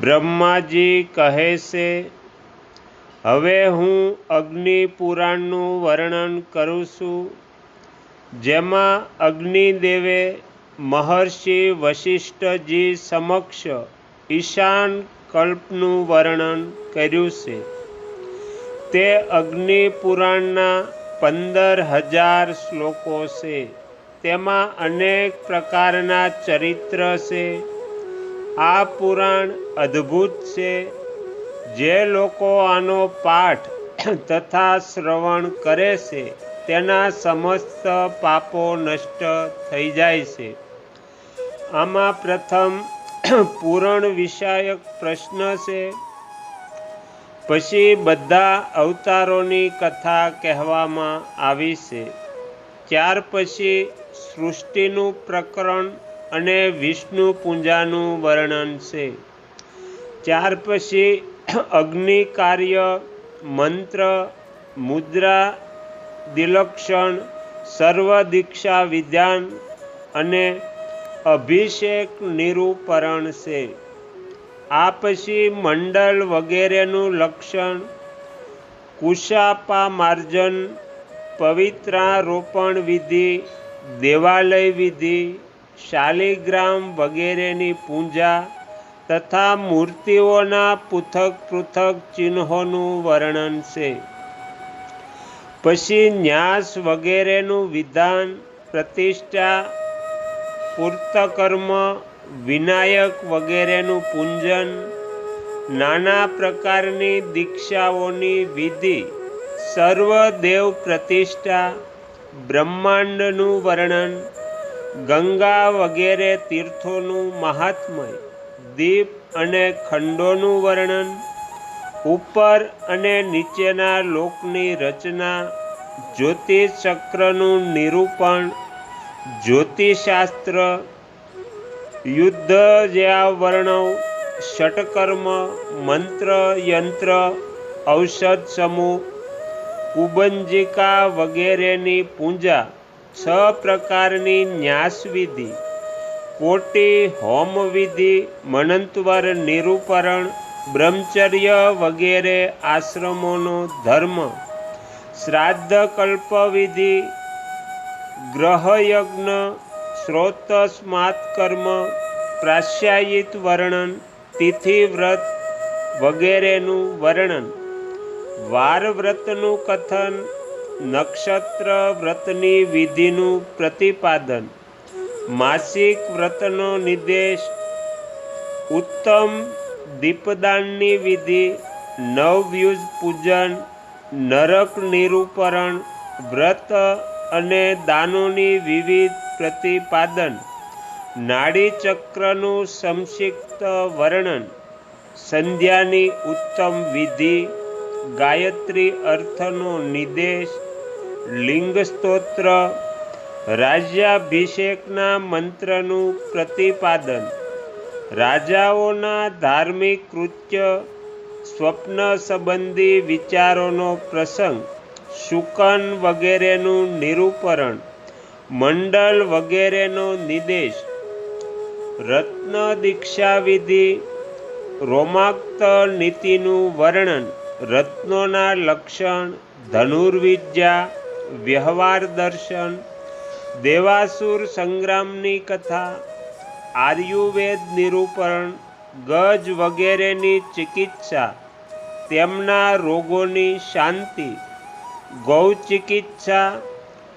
બ્રહ્માજી કહે છે, હવે હું અગ્નિ પુરાણનું વર્ણન કરું છું, જેમાં અગ્નિદેવે મહર્ષિ વશિષ્ઠજી સમક્ષ ઈશાન કલ્પનું વર્ણન કર્યું છે. તે અગ્નિ પુરાણના પંદર હજાર શ્લોકો છે. તેમાં અનેક પ્રકારના ચરિત્ર છે. આ પુરાણ અદ્ભુત છે. જે લોકો આનો પાઠ તથા શ્રવણ કરે છે, તેના સમસ્ત પાપો નષ્ટ થઈ જાય છે. આમાં પ્રથમ પૂરણ વિષયક પ્રશ્ન છે. પછી બધા અવતારોની કથા કહેવામાં આવી છે. ત્યાર પછી સૃષ્ટિનું પ્રકરણ અને વિષ્ણુ પૂજાનું વર્ણન છે. ત્યાર પછી અગ્નિ કાર્ય, મંત્ર, મુદ્રા દિલક્ષણ સર્વ દીક્ષા વિધાન અને અભિષેક નિરૂપરણ છે. આ પછી મંડળ વગેરેનું લક્ષણ કુશાપા માર્જન પવિત્રારોપણ વિધિ, દેવાલય વિધિ શાલિગ્રામ વગેરેની પૂજા તથા મૂર્તિઓના પૃથક પૃથક ચિહ્નોનું વર્ણન છે. પછી ન્યાસ વગેરેનું વિધાન, પ્રતિષ્ઠા, પૂર્તકર્મ, વિનાયક વગેરેનું પૂંજન, નાના પ્રકારની દીક્ષાઓની વિધિ, સર્વદેવ પ્રતિષ્ઠા, બ્રહ્માંડનું વર્ણન ગંગા વગેરે તીર્થોનું મહાત્મય, દીપ અને ખંડોનું વર્ણન, ઉપર અને નીચેના લોકની રચના, જ્યોતિષચક્રનું નિરૂપણ, જ્યોતિષશાસ્ત્ર, યુદ્ધ જેવા વર્ણવ ષટકર્મ, મંત્ર, યંત્ર, ઔષધ સમૂહ કુબંજિકા વગેરેની પૂજા છ પ્રકારની ન્યાસવિધિ. કોટી, હોમવિધિ, મનંતવર નિરૂપરણ, બ્રહ્મચર્ય વગેરે આશ્રમોનો ધર્મ. શ્રાદ્ધ કલ્પવિધિ ગ્રહયજ્ઞ શ્રોતસ્માત કર્મ, પ્રાશ્યાયિત વર્ણન તિથિ વ્રત વગેરેનું વર્ણન. વાર વ્રતનું કથન નક્ષત્ર વ્રતની વિધિનું પ્રતિપાદન. માસિક વ્રતનો નિર્દેશ. ઉત્તમ દીપદાનની વિધિ. નવવ્યુજ પૂજન. નરક નિરૂપરણ. વ્રત અને દાનોની વિવિધ પ્રતિપાદન. નાડીચક્રનું સંક્ષિપ્ત વર્ણન. સંધ્યાની ઉત્તમ વિધિ. ગાયત્રી અર્થનો નિર્દેશ. લિંગ સ્તોત્ર રાજ્યાભિષેકના મંત્રનું પ્રતિપાદન, રાજાઓના ધાર્મિક કૃત્ય, સ્વપ્ન સંબંધી વિચારોનો પ્રસંગ, શુકન વગેરેનું નિરૂપરણ, મંડળ વગેરેનો નિર્દેશ, રત્ન દીક્ષાવિધિ, રોમાક્ત નીતિનું વર્ણન, રત્નોના લક્ષણ, ધનુર્વિદ્યા વ્યવહાર દર્શન, દેવાસુર સંગ્રામની કથા આયુર્વેદ નિરૂપણ, ગજ વગેરેની ચિકિત્સા, તેમના રોગોની શાંતિ ગૌ ચિકિત્સા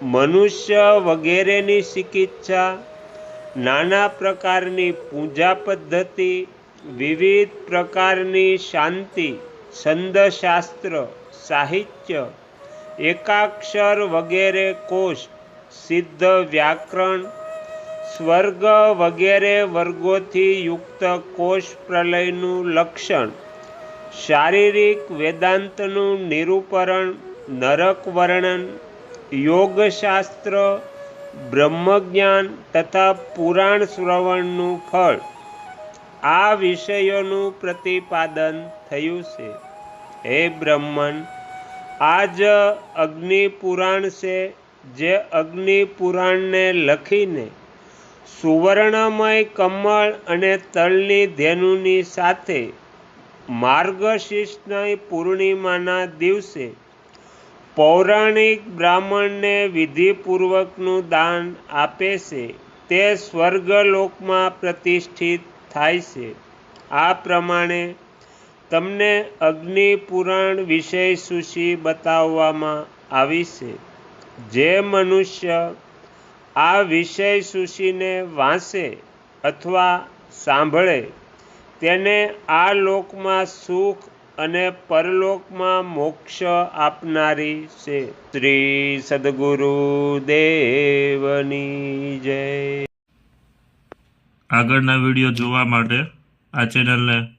મનુષ્ય વગેરેની ચિકિત્સા, નાના પ્રકારની પૂજા પદ્ધતિ, વિવિધ પ્રકારની શાંતિ, છંદશાસ્ત્ર, સાહિત્ય એકાક્ષર વગેરે કોષ, સિદ્ધ વ્યાકરણ, સ્વર્ગ વગેરે વર્ગોથી યુક્ત કોષ પ્રલયનું લક્ષણ, શારીરિક વેદાંતનું નિરૂપરણ, નરક વર્ણન, યોગશાસ્ત્ર, બ્રહ્મજ્ઞાન તથા પુરાણ શ્રવણનું ફળ. આ વિષયોનું પ્રતિપાદન થયું છે. હે બ્રહ્મન આ જ અગ્નિ પુરાણ છે, જે અગ્નિ પુરાણને લખીને સુવર્ણમય કમળ અને તલની ધેનુની સાથે માર્ગશીર્ષની પૂર્ણિમાના દિવસે પૌરાણિક બ્રાહ્મણને વિધિપૂર્વકનું દાન આપે છે, તે સ્વર્ગલોકમાં પ્રતિષ્ઠિત થાય છે. આ પ્રમાણે તમને અગ્નિ પુરાણ વિષય સૂચિ બતાવવામાં આવી છે. જે મનુષ્ય આ વિષય સૂચિને વાંચે અથવા સાંભળે, તેને આ લોકમાં સુખ અને પરલોકમાં મોક્ષ આપનારી છે. શ્રી સદગુરુ દેવની જય. આગળના વીડિયો જોવા માટે આ ચેનલને